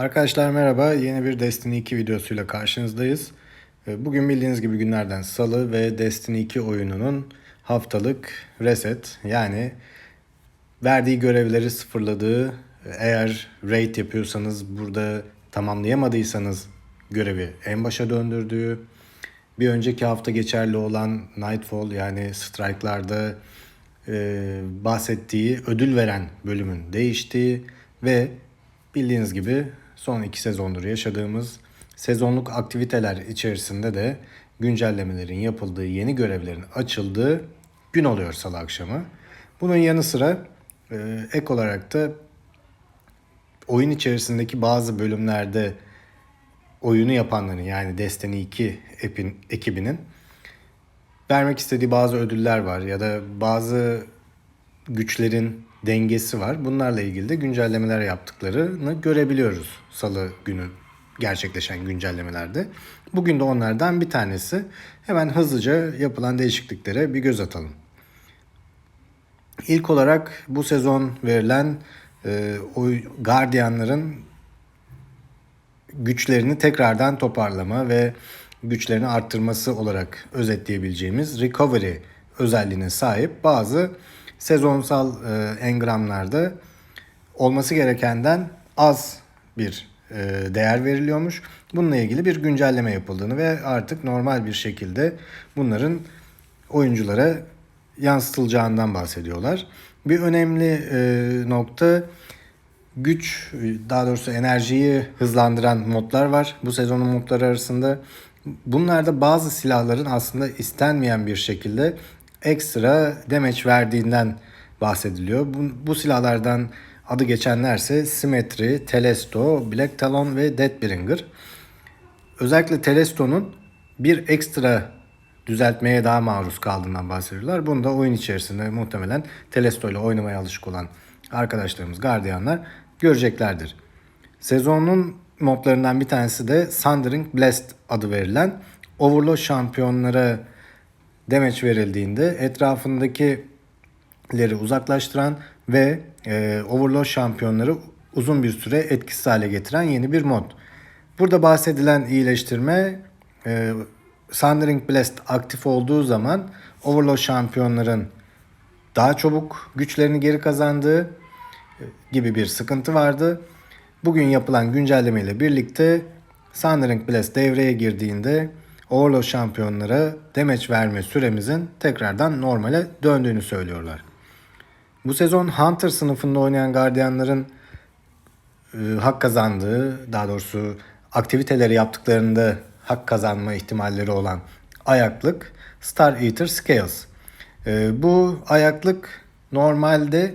Arkadaşlar merhaba. Yeni bir Destiny 2 videosuyla karşınızdayız. Ee, Bugün bildiğiniz gibi günlerden salı ve Destiny 2 oyununun haftalık reset yani verdiği görevleri sıfırladığı eğer raid yapıyorsanız burada tamamlayamadıysanız görevi en başa döndürdüğü bir önceki hafta geçerli olan Nightfall yani strike'larda e, bahsettiği ödül veren bölümün değiştiği ve bildiğiniz gibi son iki sezondur yaşadığımız sezonluk aktiviteler içerisinde de güncellemelerin yapıldığı, yeni görevlerin açıldığı gün oluyor salı akşamı. Bunun yanı sıra e, ek olarak da oyun içerisindeki bazı bölümlerde oyunu yapanların yani Destiny 2 epin, ekibinin vermek istediği bazı ödüller var ya da bazı güçlerin dengesi var. Bunlarla ilgili de güncellemeler yaptıklarını görebiliyoruz salı günü gerçekleşen güncellemelerde. Bugün de onlardan bir tanesi. Hemen hızlıca yapılan değişikliklere bir göz atalım. İlk olarak bu sezon verilen e, o gardiyanların güçlerini tekrardan toparlama ve güçlerini arttırması olarak özetleyebileceğimiz recovery özelliğine sahip bazı sezonsal e, engramlarda olması gerekenden az bir e, değer veriliyormuş. Bununla ilgili bir güncelleme yapıldığını ve artık normal bir şekilde bunların oyunculara yansıtılacağından bahsediyorlar. Bir önemli e, nokta güç, daha doğrusu enerjiyi hızlandıran modlar var bu sezonun modları arasında. Bunlarda bazı silahların aslında istenmeyen bir şekilde ekstra damage verdiğinden bahsediliyor. Bu, bu silahlardan adı geçenlerse Symmetry, Telesto, Black Talon ve Deathbringer. Özellikle Telesto'nun bir ekstra düzeltmeye daha maruz kaldığından bahsediyorlar. Bunu da oyun içerisinde muhtemelen Telesto ile oynamaya alışık olan arkadaşlarımız, gardiyanlar göreceklerdir. Sezonun modlarından bir tanesi de Sundering Blast adı verilen Overlord şampiyonlara damage verildiğinde etrafındakileri uzaklaştıran ve e, Overlord şampiyonları uzun bir süre etkisiz hale getiren yeni bir mod. Burada bahsedilen iyileştirme e, Sundering Blast aktif olduğu zaman Overlord şampiyonların daha çabuk güçlerini geri kazandığı e, gibi bir sıkıntı vardı. Bugün yapılan güncelleme ile birlikte Sundering Blast devreye girdiğinde Overlord şampiyonlara damage verme süremizin tekrardan normale döndüğünü söylüyorlar. Bu sezon Hunter sınıfında oynayan gardiyanların e, hak kazandığı, daha doğrusu aktiviteleri yaptıklarında hak kazanma ihtimalleri olan ayaklık Star Eater Scales. E, bu ayaklık normalde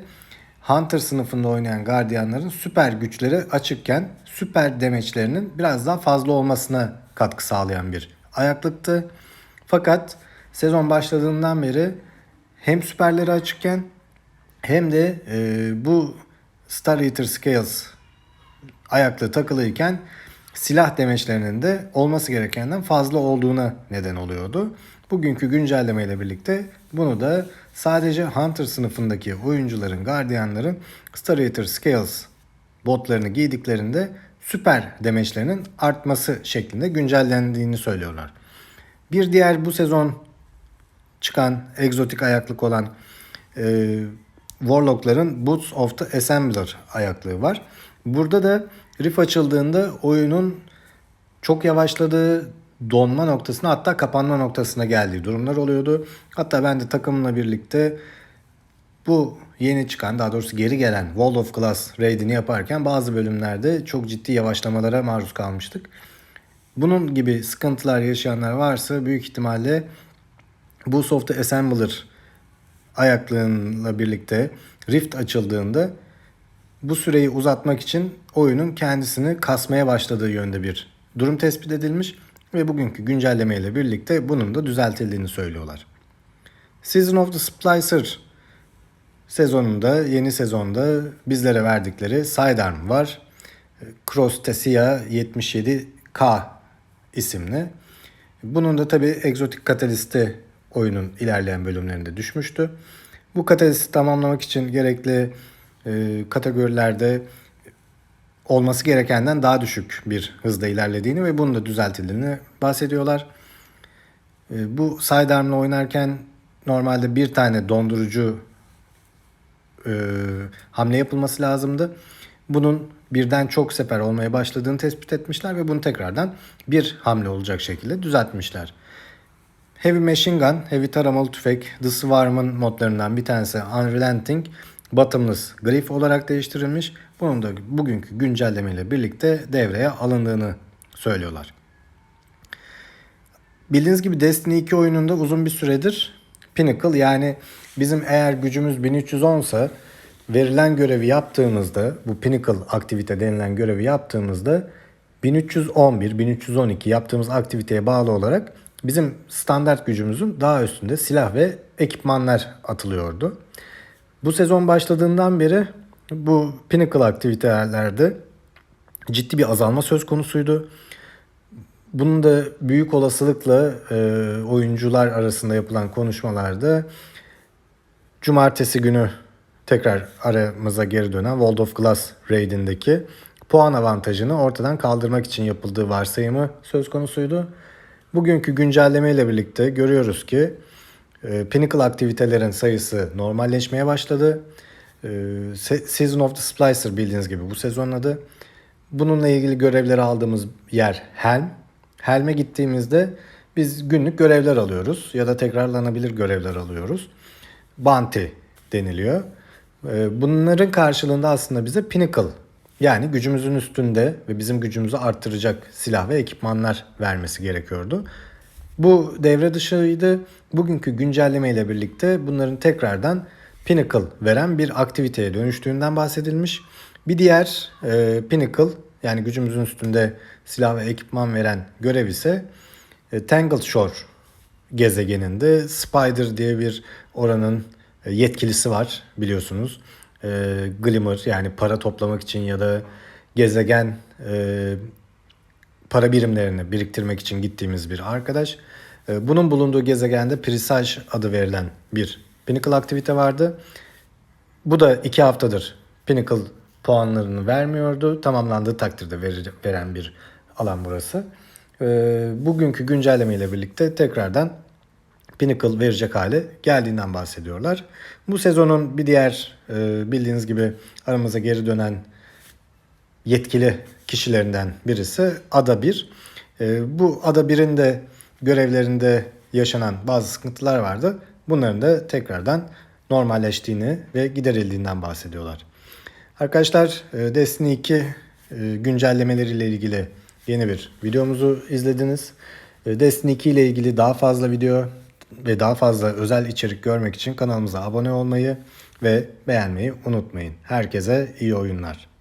Hunter sınıfında oynayan gardiyanların süper güçleri açıkken süper demeçlerinin biraz daha fazla olmasına katkı sağlayan bir ayaklıktı. Fakat sezon başladığından beri hem süperleri açıkken hem de e, bu Star Eater Scales ayaklı takılıyken silah demeçlerinin de olması gerekenden fazla olduğuna neden oluyordu. Bugünkü güncelleme ile birlikte bunu da sadece Hunter sınıfındaki oyuncuların, gardiyanların Star Eater Scales botlarını giydiklerinde süper demeçlerinin artması şeklinde güncellendiğini söylüyorlar. Bir diğer bu sezon çıkan egzotik ayaklık olan e, Warlock'ların Boots of the Assembler ayaklığı var. Burada da riff açıldığında oyunun çok yavaşladığı donma noktasına hatta kapanma noktasına geldiği durumlar oluyordu. Hatta ben de takımla birlikte bu yeni çıkan daha doğrusu geri gelen Wall of Glass raidini yaparken bazı bölümlerde çok ciddi yavaşlamalara maruz kalmıştık. Bunun gibi sıkıntılar yaşayanlar varsa büyük ihtimalle bu Soft Assembler ayaklığıyla birlikte Rift açıldığında bu süreyi uzatmak için oyunun kendisini kasmaya başladığı yönde bir durum tespit edilmiş ve bugünkü güncelleme birlikte bunun da düzeltildiğini söylüyorlar. Season of the Splicer sezonunda, yeni sezonda bizlere verdikleri Sidearm var. Cross Tessia 77K isimli. Bunun da tabi egzotik katalisti oyunun ilerleyen bölümlerinde düşmüştü. Bu katalisti tamamlamak için gerekli e, kategorilerde olması gerekenden daha düşük bir hızda ilerlediğini ve bunun da düzeltildiğini bahsediyorlar. E, Bu sidearm'la oynarken normalde bir tane dondurucu e, hamle yapılması lazımdı. Bunun birden çok sefer olmaya başladığını tespit etmişler ve bunu tekrardan bir hamle olacak şekilde düzeltmişler. Heavy Machine Gun, Heavy Taramalı Tüfek, The Swarm'ın modlarından bir tanesi Unrelenting, Bottomless Griff olarak değiştirilmiş. Bunun da bugünkü güncellemeyle birlikte devreye alındığını söylüyorlar. Bildiğiniz gibi Destiny 2 oyununda uzun bir süredir Pinnacle yani bizim eğer gücümüz 1310 ise verilen görevi yaptığımızda bu Pinnacle aktivite denilen görevi yaptığımızda 1311, 1312 yaptığımız aktiviteye bağlı olarak bizim standart gücümüzün daha üstünde silah ve ekipmanlar atılıyordu. Bu sezon başladığından beri bu Pinnacle aktivitelerde ciddi bir azalma söz konusuydu. Bunun da büyük olasılıkla e, oyuncular arasında yapılan konuşmalarda cumartesi günü tekrar aramıza geri dönen World of Glass raidindeki puan avantajını ortadan kaldırmak için yapıldığı varsayımı söz konusuydu. Bugünkü güncelleme ile birlikte görüyoruz ki e, Pinnacle aktivitelerin sayısı normalleşmeye başladı. E, Se- Season of the Splicer bildiğiniz gibi bu sezonun adı. Bununla ilgili görevleri aldığımız yer Helm. Helm'e gittiğimizde biz günlük görevler alıyoruz ya da tekrarlanabilir görevler alıyoruz. Bounty deniliyor. Ee, Bunların karşılığında aslında bize Pinnacle yani gücümüzün üstünde ve bizim gücümüzü arttıracak silah ve ekipmanlar vermesi gerekiyordu. Bu devre dışıydı. Bugünkü güncelleme ile birlikte bunların tekrardan Pinnacle veren bir aktiviteye dönüştüğünden bahsedilmiş. Bir diğer e, Pinnacle yani gücümüzün üstünde silah ve ekipman veren görev ise e, Tangled Shore gezegeninde Spider diye bir oranın e, yetkilisi var biliyorsunuz. E, Glimmer yani para toplamak için ya da gezegen e, para birimlerini biriktirmek için gittiğimiz bir arkadaş. E, Bunun bulunduğu gezegende Presage adı verilen bir Pinnacle aktivite vardı. Bu da iki haftadır Pinnacle puanlarını vermiyordu. Tamamlandığı takdirde verir, veren bir alan burası. Ee, bugünkü güncelleme ile birlikte tekrardan Pinnacle verecek hale geldiğinden bahsediyorlar. Bu sezonun bir diğer e, bildiğiniz gibi aramıza geri dönen yetkili kişilerinden birisi Ada 1. Ee, bu Ada 1'in de görevlerinde yaşanan bazı sıkıntılar vardı. Bunların da tekrardan normalleştiğini ve giderildiğinden bahsediyorlar. Arkadaşlar e, Destiny 2 e, güncellemeleriyle ilgili yeni bir videomuzu izlediniz. E, Destiny 2 ile ilgili daha fazla video ve daha fazla özel içerik görmek için kanalımıza abone olmayı ve beğenmeyi unutmayın. Herkese iyi oyunlar.